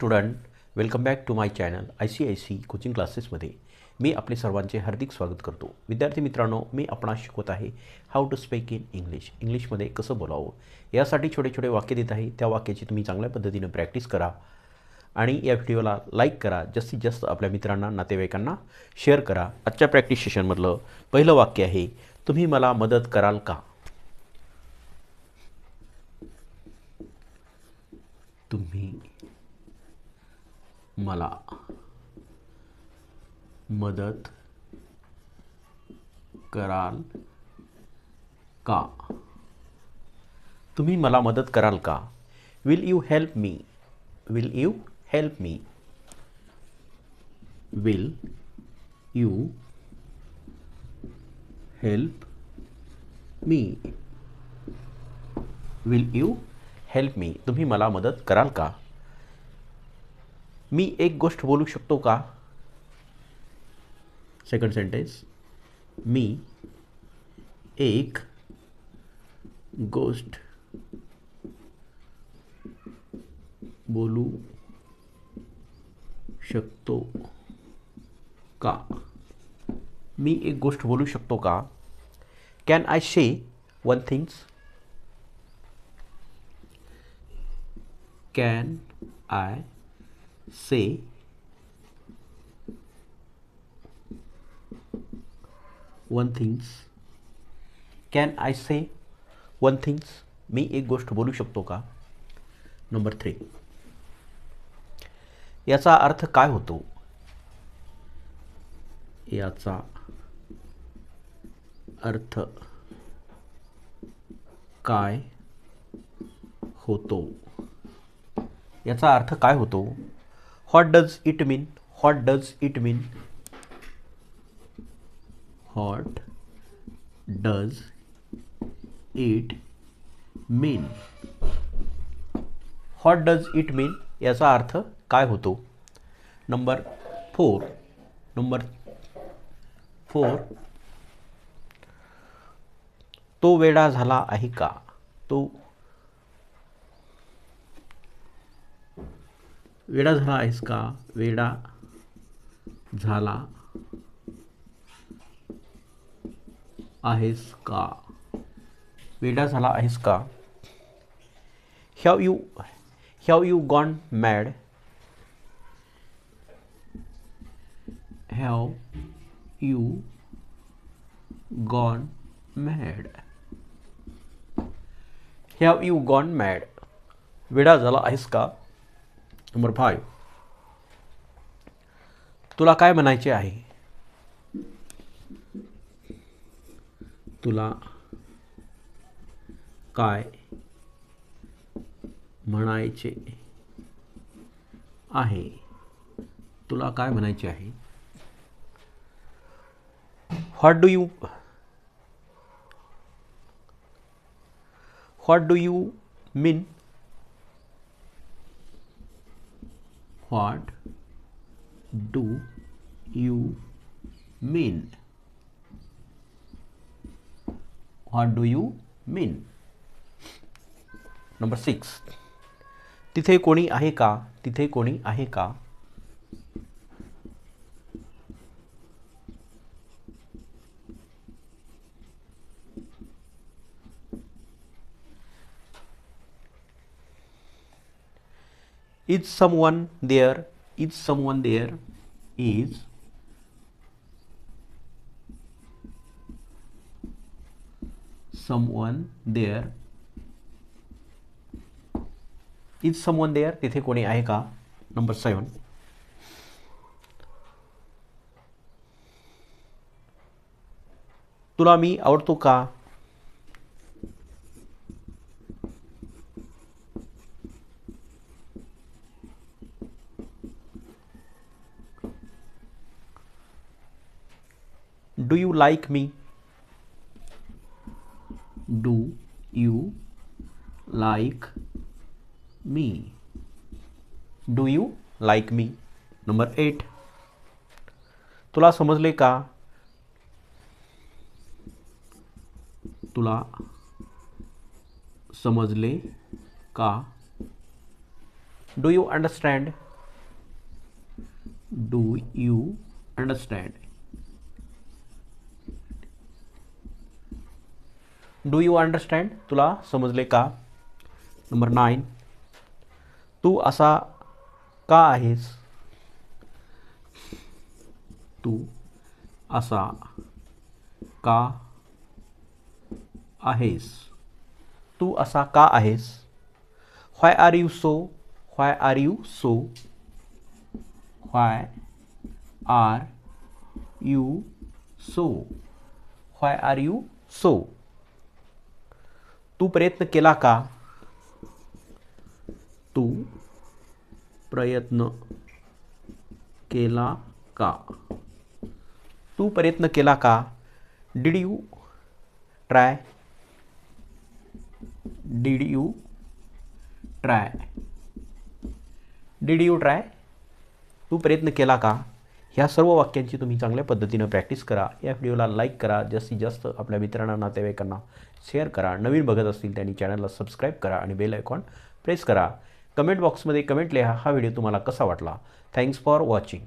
Student welcome back to my channel I C I C coaching क्लासेसमध्ये मी आपले सर्वांचे हार्दिक स्वागत करतो. विद्यार्थी मित्रांनो मी आपणास शिकवत आहे how to speak in English इंग्लिशमध्ये कसं बोलावं? यासाठी छोटे छोटे वाक्य देत आहे. त्या वाक्याची तुम्ही चांगल्या पद्धतीनं प्रॅक्टिस करा आणि या व्हिडिओला लाईक करा. जास्तीत जास्त आपल्या मित्रांना नातेवाईकांना शेअर करा. आजच्या प्रॅक्टिस सेशनमधलं पहिलं वाक्य आहे तुम्ही मला मदत कराल का? तुम्ही मला मदत कराल का? तुम्ही मला मदत कराल का? Will you help me will you help me will you help me will you help me तुम्ही मला मदत कराल का? मी एक गोष्ट बोलू शकतो का? सेकंड सेंटेन्स मी एक गोष्ट बोलू शकतो का? मी एक गोष्ट बोलू शकतो का? Can I say one things can I say one things can I say one things? मी एक गोष्ट बोलू शकतो का? नंबर थ्री याचा अर्थ काय होतो? याचा अर्थ काय होतो? याचा अर्थ काय होतो? What does it mean what does it mean what does it mean what does it mean याचा अर्थ काय होतो? नंबर फोर नंबर फोर तो वेडा झाला आहे का? तो वेडा झाला आहेस का? वेडा झाला का? वेडा झाला का? Have you have you gone mad have you gone mad have you gone mad वेडा झाला का? नंबर फाईव्ह तुला काय म्हणायचे आहे? तुला काय म्हणायचे आहे? तुला काय म्हणायचे आहे? What do you what do you mean what do you mean what do you mean number six तिथे कोणी आहे का तिथे कोणी आहे का is someone there is someone there is someone there is someone there तिथे कोणी आहे का नंबर सेवन तुला मी आवडतो का do you like me? Do you like me? Do you like me? Number eight तुला समजले का? तुला समजले का? Do you understand do you understand do you understand तुला समजले का? नंबर नाईन तू असा का आहेस? तू असा का आहेस? तू असा का आहेस? Why are you so why are you so why are you so why are you so तू प्रयत्न केला का? तू प्रयत्न केला का? तू प्रयत्न केला का? Did you try did you try did you try तू प्रयत्न केला का? ह्या सर्व वाक्यांची तुम्ही चांगल्या पद्धतीनं प्रॅक्टिस करा. या व्हिडिओला लाईक करा. जास्तीत जास्त आपल्या मित्रांना नातेवाईकांना शेअर करा. नवीन बघत असतील त्यांनी चॅनलला सबस्क्राईब करा आणि बेल आयकॉन प्रेस करा. कमेंट बॉक्समध्ये कमेंट लिहा. हा व्हिडिओ तुम्हाला कसा वाटला? Thanks for watching